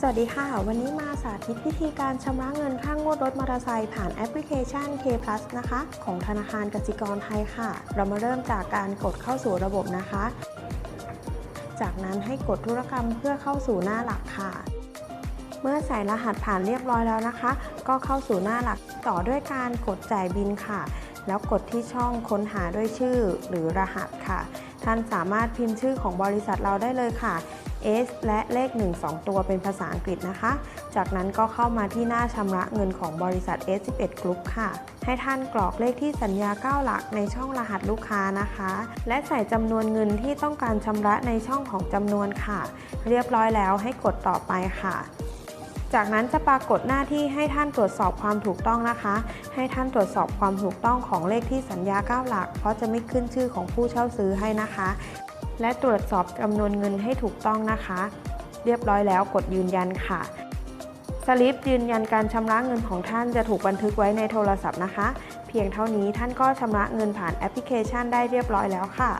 สวัสดีค่ะ วันนี้มาสาธิตวิธีการชำระเงินค่างวดรถมอเตอร์ไซค์ผ่านแอปพลิเคชัน K Plus นะคะ ของธนาคารกสิกรไทยค่ะ เรามาเริ่มจากการกดเข้าสู่ระบบนะคะ จากนั้นให้กดธุรกรรมเพื่อเข้าสู่หน้าหลักค่ะ เมื่อใส่รหัสผ่านเรียบร้อยแล้วนะคะ ก็เข้าสู่หน้าหลักต่อด้วยการกดจ่ายบินค่ะ แล้วกดที่ช่องค้นหาด้วยชื่อหรือรหัสค่ะ ท่านสามารถพิมพ์ชื่อของบริษัทเราได้เลยค่ะ S และเลข 1 2 ตัวเป็นภาษาอังกฤษนะคะ จากนั้นก็เข้ามาที่หน้าชำระเงินของบริษัท S11 Group ค่ะ ให้ท่านกรอกเลขที่สัญญา 9 หลักในช่องรหัสลูกค้านะคะ และใส่จำนวนเงินที่ต้องการชำระในช่องของจำนวนค่ะ เรียบร้อยแล้วให้กดต่อไปค่ะ จากนั้นจะปรากฏหน้าที่ให้ท่านตรวจสอบความถูกต้องนะคะ ให้ท่านตรวจสอบความถูกต้องของเลขที่สัญญา 9 หลัก เพราะจะไม่ขึ้นชื่อของผู้เช่าซื้อให้นะคะ และตรวจสอบจำนวนเงินให้ถูกต้องนะคะ เรียบร้อยแล้วกดยืนยันค่ะสลิปยืนยันการชำระเงินของท่านจะถูกบันทึกไว้ในโทรศัพท์นะคะ เพียงเท่านี้ท่านก็ชำระเงินผ่านแอปพลิเคชันได้เรียบร้อยแล้วค่ะ